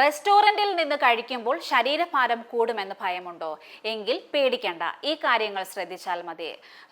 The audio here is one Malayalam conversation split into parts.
റെസ്റ്റോറന്റിൽ നിന്ന് കഴിക്കുമ്പോൾ ശരീരഭാരം കൂടുമെന്ന് ഭയമുണ്ടോ? എങ്കിൽ പേടിക്കണ്ട. ഈ കാര്യങ്ങൾ ശ്രദ്ധിച്ചാൽ മതി.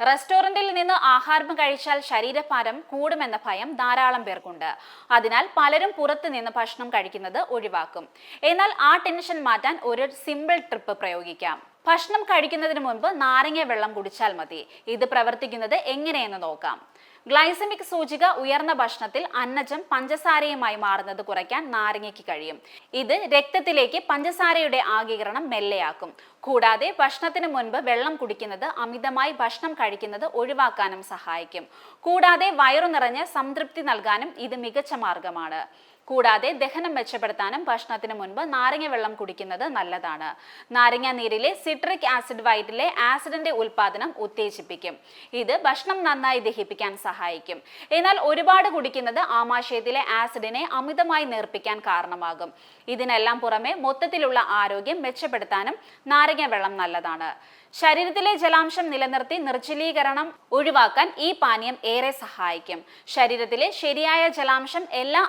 റെസ്റ്റോറന്റിൽ നിന്ന് ആഹാരം കഴിച്ചാൽ ശരീരഭാരം കൂടുമെന്ന ഭയം ധാരാളം പേർക്കുണ്ട്. അതിനാൽ പലരും പുറത്തു നിന്ന് ഭക്ഷണം കഴിക്കുന്നത് ഒഴിവാക്കും. എന്നാൽ ആ ടെൻഷൻ മാറ്റാൻ ഒരു സിമ്പിൾ ട്രിപ്പ് പ്രയോഗിക്കാം. ഭക്ഷണം കഴിക്കുന്നതിന് മുൻപ് നാരങ്ങ വെള്ളം കുടിച്ചാൽ മതി. ഇത് പ്രവർത്തിക്കുന്നത് എങ്ങനെയെന്ന് നോക്കാം. ഗ്ലൈസമിക് സൂചിക ഉയർന്ന ഭക്ഷണത്തിൽ അന്നജം പഞ്ചസാരയുമായി മാറുന്നത് കുറയ്ക്കാൻ നാരങ്ങയ്ക്ക് കഴിയും. ഇത് രക്തത്തിലേക്ക് പഞ്ചസാരയുടെ ആഗീകരണം മെല്ലെയാക്കും. കൂടാതെ ഭക്ഷണത്തിന് മുൻപ് വെള്ളം കുടിക്കുന്നത് അമിതമായി ഭക്ഷണം കഴിക്കുന്നത് ഒഴിവാക്കാനും സഹായിക്കും. കൂടാതെ വയറു നിറഞ്ഞ് സംതൃപ്തി നൽകാനും ഇത് മികച്ച മാർഗമാണ്. കൂടാതെ ദഹനം മെച്ചപ്പെടുത്താനും ഭക്ഷണത്തിന് മുൻപ് നാരങ്ങ വെള്ളം കുടിക്കുന്നത് നല്ലതാണ്. നാരങ്ങ നീരിലെ സിട്രിക് ആസിഡ് വയറ്റിലെ ആസിഡിന്റെ ഉൽപാദനം ഉത്തേജിപ്പിക്കും. ഇത് ഭക്ഷണം നന്നായി ദഹിപ്പിക്കാൻ സഹായിക്കും. എന്നാൽ ഒരുപാട് കുടിക്കുന്നത് ആമാശയത്തിലെ ആസിഡിനെ അമിതമായി നേർപ്പിക്കാൻ കാരണമാകും. ഇതിനെല്ലാം പുറമെ മൊത്തത്തിലുള്ള ആരോഗ്യം മെച്ചപ്പെടുത്താനും നാരങ്ങ വെള്ളം നല്ലതാണ്. ശരീരത്തിലെ ജലാംശം നിലനിർത്തി നിർജലീകരണം ഒഴിവാക്കാൻ ഈ പാനീയം ഏറെ സഹായിക്കും. ശരീരത്തിലെ ശരിയായ ജലാംശം എല്ലാ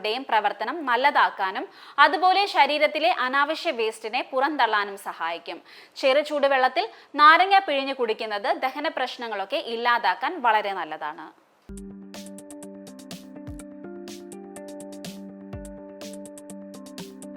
അവയവങ്ങളുടെയും പ്രവർത്തനം നല്ലതാക്കാനും അതുപോലെ ശരീരത്തിലെ അനാവശ്യ വേസ്റ്റിനെ പുറന്തള്ളാനും സഹായിക്കും. ചെറു ചൂടുവെള്ളത്തിൽ നാരങ്ങ പിഴിഞ്ഞു കുടിക്കുന്നത് ദഹന പ്രശ്നങ്ങളൊക്കെ ഇല്ലാതാക്കാൻ വളരെ നല്ലതാണ്.